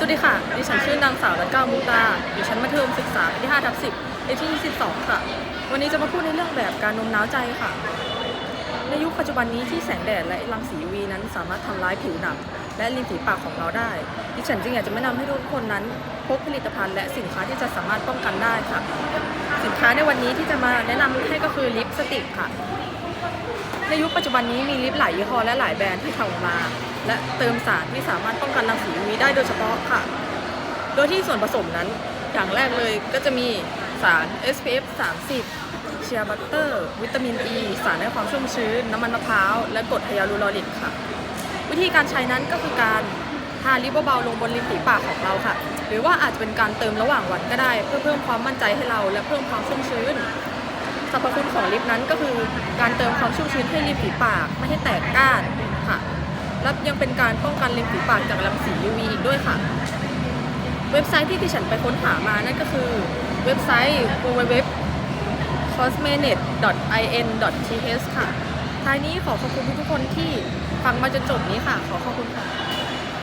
สวัสดีค่ะ ดิฉันชื่อนางสาวรัตก้ามุกดาอยู่ชั้นมัธยมศึกษาปีที่5ทับ10เลขที่22ค่ะ วันนี้จะมาพูดในเรื่องแบบการนมน้าวใจค่ะ ในยุคปัจจุบันนี้ที่แสงแดดและรังสี UV นั้นสามารถทำร้ายผิวหนังและริมฝีปากของเราได้ ดิฉันจึงอยากจะแนะนำให้ทุกคนนั้นพกผลิตภัณฑ์และสินค้าที่จะสามารถป้องกันได้ค่ะ สินค้าในวันนี้ที่จะมาแนะนำให้ก็คือลิปสติกค่ะ ในยุคปัจจุบันนี้มีลิปหลายยี่ห้อและหลายแบรนด์ที่ทำออกมา และเติมสารที่สามารถป้องกันรังสี UV ได้โดยเฉพาะค่ะ โดยที่ส่วนผสมนั้นอย่างแรกเลยก็จะมีสาร SPF 30 เชียร์บัตเตอร์ วิตามินอ e, ีสารให้ความชุ่มชื้น น้ำมันมะพร้าว และกรดไฮยาลูรอริกค่ะ วิธีการใช้นั้นก็คือการทาลิปเบาๆลงบนริมฝีปากของเราค่ะ หรือว่าอาจจะเป็นการเติมระหว่างวันก็ได้ เพื่อเพิ่มความมั่นใจให้เราและเพิ่มความชุ่มชื้น สรรพคุณของลิปนั้นก็คือการเติมความชุ่มชื้นให้ริมฝีปากไม่ให้แตกก้านค่ะและยังเป็นการป้องกันริมฝีปากจากรังสี UV อีกด้วยค่ะ เว็บไซต์ที่ดิฉันไปค้นหามานั่นก็คือเว็บไซต์ www cosmenet.in.th ค่ะท้ายนี้ขอขอบคุณทุกคนที่ฟังมาจนจบนี้ค่ะ ขอขอบคุณค่ะ